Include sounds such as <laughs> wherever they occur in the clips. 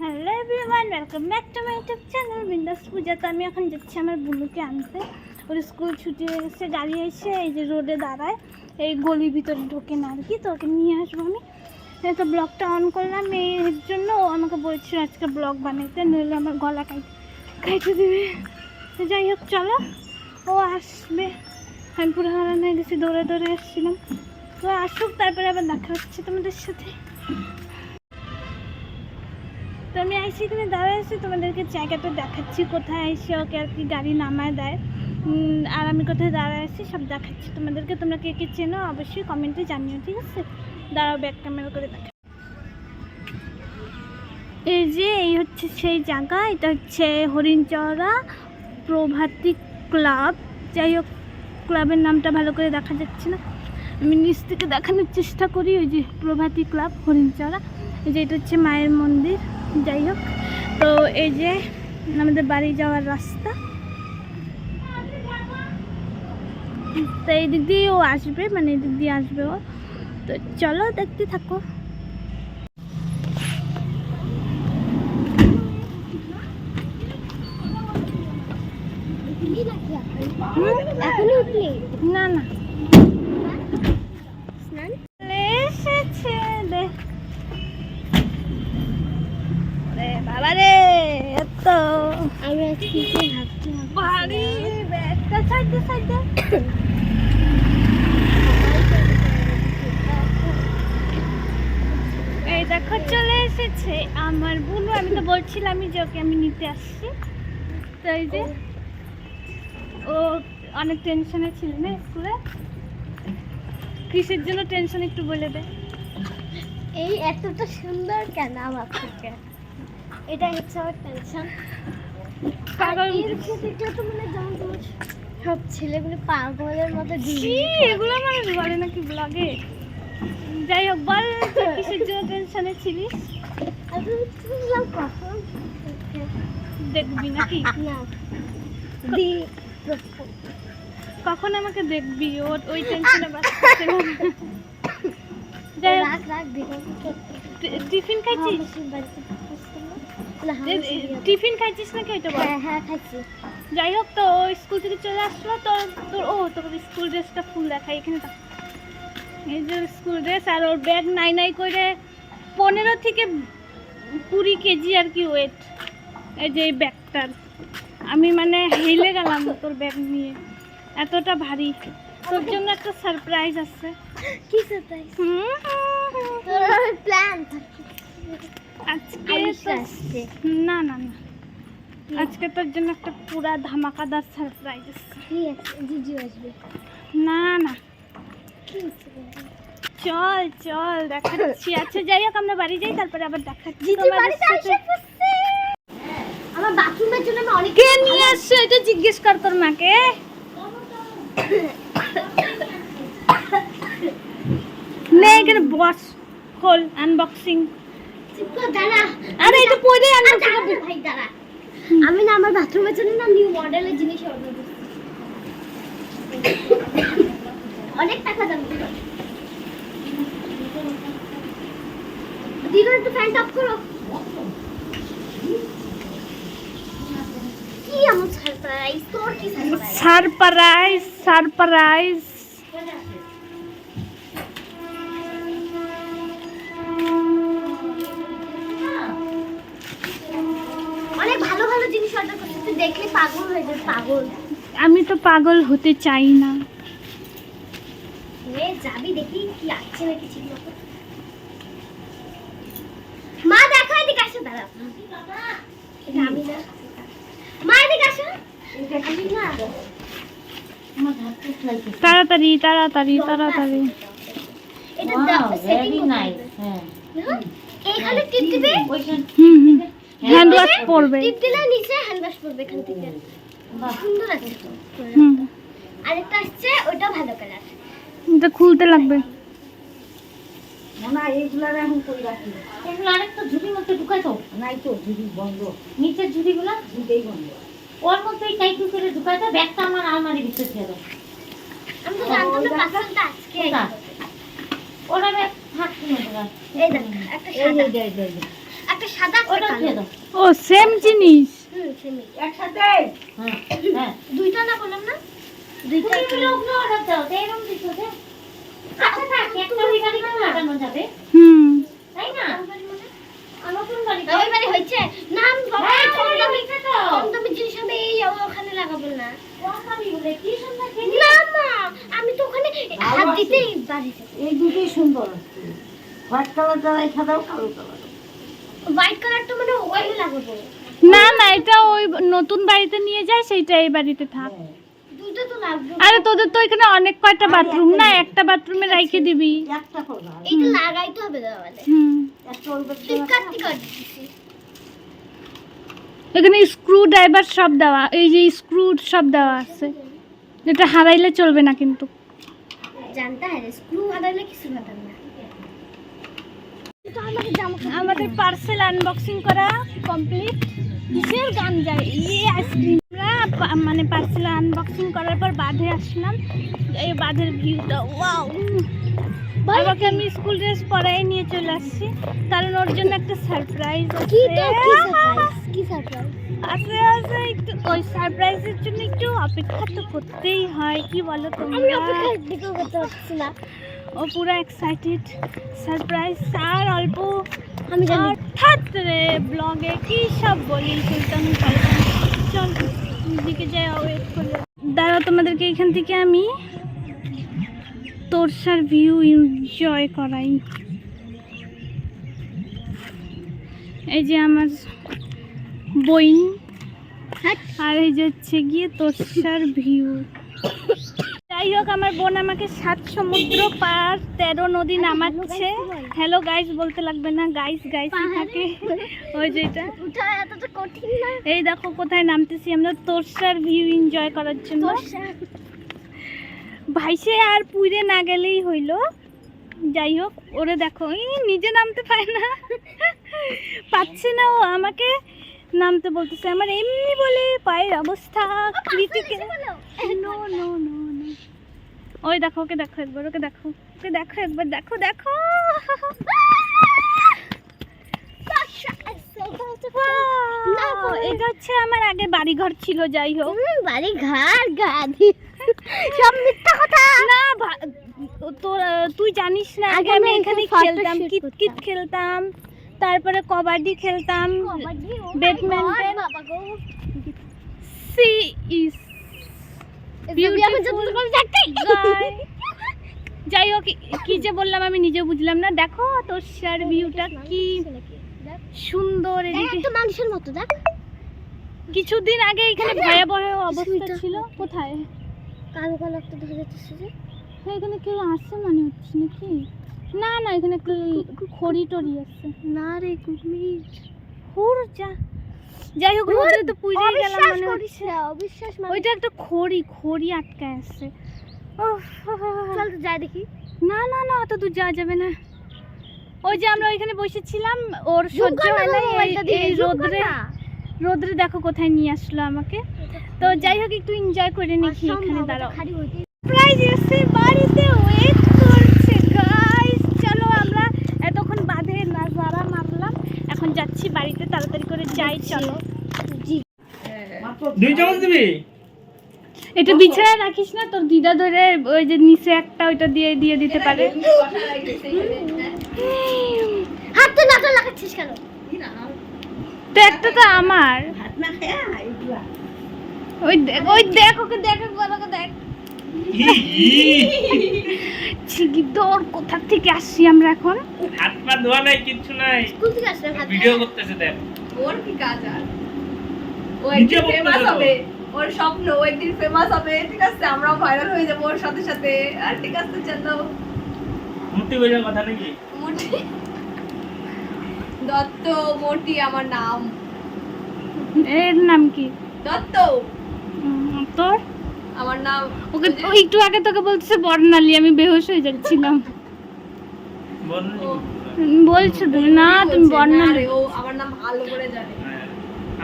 Hello everyone welcome back to my YouTube channel Bindass Pooja তো আমি এখন যাচ্ছি আমার বুলুকে আনতে। ওর স্কুল ছুটি হয়ে গেছে, গাড়ি এসে এই যে রোডে দাঁড়ায়, এই গলির ভিতরে ঢোকে না আর কি, তো ওকে নিয়ে আসব আমি। তো ব্লগটা অন করলাম, এর জন্য ও আমাকে বলছিল আজকে ব্লগ বানাইতে, নইলে আমার গলা কাইতে কাইতে দেবে। যাই হোক, চলো। ও আসবে। আমি পুরো হারান গেছি, দৌড়ে দৌড়ে আসছিলাম। তো আসুক, তারপরে আবার দেখা হচ্ছে তোমাদের সাথে। তো আমি আইসি, এখানে দাঁড়ায় আছি, তোমাদেরকে জায়গাটা দেখাচ্ছি, কোথায় আইসি, ওকে আর কি গাড়ি নামায় দেয়। আর আমি কোথায় দাঁড়ায় আছি, সব দেখাচ্ছি তোমাদেরকে। তোমরা কে কে চেনো, অবশ্যই কমেন্টে জানিও, ঠিক আছে? দাঁড়াও ব্যাক ক্যামেরা করে দেখা এই যে, এই হচ্ছে সেই জায়গা, এটা হচ্ছে হরিণচড়া প্রভাতী ক্লাব। যাই হোক, ক্লাবের নামটা ভালো করে দেখা যাচ্ছে না। আমি নিচ থেকে দেখানোর চেষ্টা করি, ওই যে প্রভাতী ক্লাব হরিণচড়া এই যে এটা হচ্ছে মায়ের মন্দির যাই হোক। তো এই যে আমাদের বাড়ি যাওয়ার রাস্তা। তো এই দিক দিয়ে ও আসবে মানে এই দিক দিয়ে আসবে ও। তো চলো দেখতে থাকো। না না স্নান চলে এসেছে দেখ রে বাবা রে এত আমরা আজকে ভাবতে ভারী ব্যাগটা সাইডে সাইডে এই দেখো চলে এসেছে আমার বুনু। আমি তো বলছিলামই যে ওকে আমি নিতে আসছি। তো এই যে ও অনেক টেনশনে ছিল না স্কুলে? কিসের জন্য টেনশন একটু বলে দে। এই এতটা সুন্দর কেন আমার এটা হচ্ছে আমার টেনশন সব ছেলেগুলো পাগলের মতো এগুলো মানুষ বলে নাকি ব্লগে যাই হোক বল কিসের জন্য টেনশনে ছিলিস? দেখবি নাকি? না। কখন আমাকে দেখবি? ওর ওই টেনশনে যাই হোক, টিফিন খাইছিস? এ- এ- টিফিন খাইছিস নাকি ওইটা বল? হ্যাঁ হ্যাঁ খাচ্ছি যাই হোক তো স্কুল থেকে চলে আসলো তো তোর ও তোর স্কুল ড্রেসটা ফুল দেখাই এখানে। এই যে স্কুল ড্রেস আর ওর ব্যাগ নাই নাই করে পনেরো থেকে কুড়ি কেজি আর কি ওয়েট এই যে এই ব্যাগটার। আমি মানে হেলে গেলাম তোর ব্যাগ নিয়ে। এতটা ভারী। তোর জন্য একটা সারপ্রাইজ আছে। কি সারপ্রাইজ হুম, তোর প্ল্যান আজকে না না না। আজকে তোর জন্য একটা পুরা ধামাকাদার সারপ্রাইজ জিজু আসবে। না না? চল চল দেখাচ্ছি। আচ্ছা যাই হোক আমরা বাড়ি যাই তারপরে আবার দেখাচ্ছি। আমার বাথরুমের জন্য আমি অনেক কে নিয়ে আসছো? এটা জিজ্ঞেস কর তোর মাকে। <laughs> নে এখানে বস। খোল আনবক্সিং আরে এটা পরে আর আনবক্সিং দাঁড়া না ভাই দাঁড়া। আমি না আমার বাথরুমের জন্য না নিউ মডেলের জিনিস অর্ডার করছি। অনেক টাকা দাম দিল একটু ফ্যান অফ করো। কি আমার সারপ্রাইজ তোর কি সারপ্রাইজ সারপ্রাইজ সারপ্রাইজ অনেক ভালো ভালো জিনিস অর্ডার করছিস তুই দেখলে পাগল হয়ে যাবে পাগল। আমি তো পাগল হতে চাই না। যাবি দেখি কি আছে নাকি ঠিক মতো। মা দেখো এদিকে আসো দাঁড়া আমি না মা এদিকে আসো। আমি না। তাড়াতাড়ি তাড়াতাড়ি তাড়াতাড়ি। এটা সেটিং very হ্যাঁ। এইখানে টিপ দিবে? ওইখান হুম হুম। হ্যান্ড ওয়াশ পড়বে টিপ দিলে নিচে হ্যান্ড ওয়াশ করবে এখান থেকে সুন্দর আছে তো হুম আরেকটা আসছে ওটা ভালো কালার এটা খুলতে লাগবে মনে হয় এইগুলার এখন কই রাখি। এগুলো আরেকটা ঝুড়ির মধ্যে ঢুকাই তো। নাই তো, ঝুড়ি বন্ধ। নিচের ঝুড়িগুলা ঝুড়িতেই বন্ধ। ওর মধ্যেই টাইটু করে ঢুকাই দাও, ব্যাগটা আমার আলমারির ভিতরে দিয়ে দাও। আমি তো জানতাম না পার্সেলটা আজকে ওরা ব্যাগ থাকছে না এই দেখ একটা সাদা এই এই এই। একটা সাদা একটা ওটা কালো। খেয়ে দাও। ও সেম জিনিস। একসাথে। হ্যাঁ হ্যাঁ। দুইটা না বললাম না? দুইটা কি লোক না অর্ডার দাও তো এরকম দিছো যে আচ্ছা থাক একটা ওই গাড়িতে লাগানো যাবে? হুম। তাই না? নতুন গাড়ি না, ওই বাড়ি হয়েছে? না আমি বাবা হ্যাঁ, কম দামি তো। কম দামি জিনিস আমি এই ওখানে লাগাবো না। কম দামি বলে কি সুন্দর না মা আমি তো ওখানে হাত দিতেই বাড়ি এই দুটোই সুন্দর। হোয়াইট কালারটা রেখে দাও কালো কালার হোয়াইট কালারটা মানে ওখানে লাগাবো। না না এটা ওই নতুন বাড়িতে নিয়ে যায় সেইটা এই বাড়িতে থাক। দুটো তো লাগবে। আরে তোদের তো এখানে অনেক কয়টা বাথরুম না? একটা বাথরুমে রাইখে দিবি। একটা লাগাইতে হবে দাদা হুম। ওই। কাটতে কাটতেছি এখানে স্ক্রু ড্রাইভার সব দেওয়া এই যে স্ক্রু সব দেওয়া আছে। এটা হারাইলে চলবে না কিন্তু। জানতে হয় স্ক্রু হাতালে কিছু না তো আমাকে জামা কাপড় আমাদের পার্সেল আনবক্সিং করা কমপ্লিট কিসের গান যায়? ইয়ে আইসক্রিম আমরা মানে পার্সেল আনবক্সিং করার পর বাঁধে আসলাম। এই বাঁধের ভিউটা ওয়াও বাবাকে আমি স্কুল ড্রেস পরাই নিয়ে চলে আসছি। কারণ ওর জন্য একটা সারপ্রাইজ কি কি সারপ্রাইজ আছে আছে একটু ওই সারপ্রাইজের জন্য একটু অপেক্ষা তো করতেই হয়। কি বলো তোমরা? অপেক্ষা করতে পারছি না। ও পুরো এক্সাইটেড সারপ্রাইজ আর অল্প আমি হঠাৎ রে ব্লগে কি সব বলি সুলতান চল দিকে যাই ওয়েট করে দাঁড়াও তোমাদেরকে এখান থেকে আমি তোরসার ভিউ এনজয় করাই। এই যে আমার বইন আর এই যে হচ্ছে গিয়ে তোরসার ভিউ যাই হোক আমার বোন আমাকে সাত সমুদ্র পার তেরো নদী নামাচ্ছে। হ্যালো গাইস বলতে লাগবে না গাইস গাইস থাকে? ওই যেটা এই দেখো কোথায় নামতেছি আমরা? তোরসার ভিউ এনজয় করার জন্য। ভাইসে আর পুইরে না গেলেই হইল। যাই হোক ওরে দেখো নিজে নামতে পারে না। পাচ্ছে না ও আমাকে। নামতে বলতেছে আমার এমনি বলে পায়ের অবস্থা ক্রিটিক্যাল নো নো নো ওই দেখো ওকে দেখো একবার ওকে দেখো ওকে দেখো একবার দেখো দেখো। এটা হচ্ছে আমার আগে বাড়িঘর ছিল যাই হোক। সব মিথ্যা কথা। না তুই জানিস না আগে আমি এখানে খেলতাম shoot কিত কিত করতাম। খেলতাম তারপরে কবাডি খেলতাম ব্যাডমিন্টন। C guy. যাই হোক কি যে বললাম আমি নিজে বুঝলাম না। দেখো তোর শেয়ার ভিউটা কি সুন্দর এদিকে। মানুষের মতো দেখ। কিছুদিন আগে এখানে ভয়াবহ অবস্থা। ছিল। কোথায়? কালো কালো একটা দেখা যাচ্ছে যে। এখানে কেউ আসছে মনে হচ্ছে নাকি? না না এখানে খড়ি টড়ি আছে। না রে কুমির হুর যা যাই হোক তো পুড়ে গেলাম মনে হচ্ছে। অবিশ্বাস মানে। ওইটা একটা খড়ি খড়ি আটকায় আছে। চল তো যাই দেখি। না না না অত দূর যাওয়া যাবে না। ওই যে আমরা ওইখানে বসেছিলাম ওর সহ্য হয় না এই- রোদ্রে রোদ্রে দেখো কোথায় নিয়ে আসলো আমাকে। তো যাই হোক একটু এনজয় করে নিচ্ছি এখানে দাঁড়াও। প্রাইজ এসে ওয়েট করছে গাইস চলো আমরা এতক্ষণ বাদে নাজারা মারলাম এখন যাচ্ছি বাড়িতে তাড়াতাড়ি করে যাই চলো। দুই চামচ দিবি? এটা বিছানায় রাখিস না তোর দিদা ধরে ওই যে নিচে একটা ওইটা দিয়ে দিয়ে দিতে পারে। হাত তো লাগাচ্ছিস কেন? তো একটা তো আমার। ওই দেখ ওই দেখ ওকে দেখ একবার ওকে দেখ। ছিগি দর কোথা থেকে আসছি আমরা এখন? হাত পা ধোয়া নাই কিচ্ছু নাই। স্কুল থেকে আসলাম ভিডিও করতেছে দেখ। ওর কি কাজ আর? ও একদিন ফেমাস হবে ওর স্বপ্ন ও একদিন ফেমাস হবে ঠিক আছে আমরাও ভাইরাল হয়ে যাব ওর সাথে সাথে। আর ঠিক আছে চলো। বোঝার কথা নাকি? মোটি? দত্ত মোটি আমার নাম। এর নাম কি? দত্ত। তোর? আমার নাম ওকে ও একটু আগে তোকে বলতেছে বর্ণালী আমি বেহুশ হয়ে যাচ্ছিলাম। বর্ণ ও, উম, বলছো তুমি? না তুমি বলছে, না বর্ণালী রে, ও আমার নাম ভালো করে জানে। হ্যাঁ।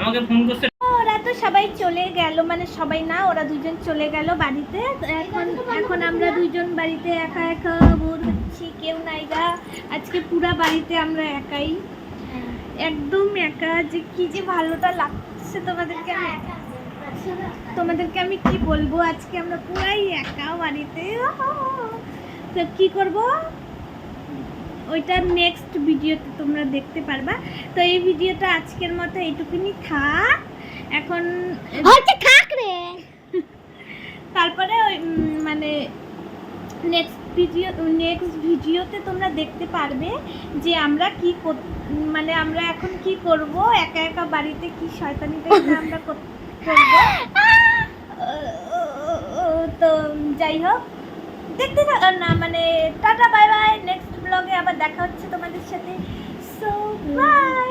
আমাকে ফোন করছে। ওরা তো সবাই চলে গেল মানে সবাই না ওরা দুজন চলে গেল বাড়িতে। তো এখন এখন আমরা দুজন বাড়িতে একা একা বোর হচ্ছি কেউ নাই গা। আজকে পুরা বাড়িতে আমরা একাই। একদম একা যে কি যে ভালোটা লাগছে তোমাদেরকে আমি তোমাদেরকে আমি কি বলব? আজকে আমরা পুরাই একা বাড়িতে। তো কি করব? ওইটা নেক্সট ভিডিওতে তোমরা দেখতে পারবা। তো এই ভিডিওটা আজকের মতো এইটুকুনি থাক। এখন হচ্ছে খাক রে। তারপরে ওই মানে নেক্সট ভিডিও নেক্সট ভিডিওতে তোমরা দেখতে পারবে যে আমরা কি কর- মানে আমরা এখন কি করব একা একা বাড়িতে কি শয়তানিটা <laughs> আমরা কর- করব। তো যাই হোক। দেখতে থাকো না মানে টাটা বাই বাই নেক্সট ব্লগে আবার দেখা হচ্ছে তোমাদের সাথে। So by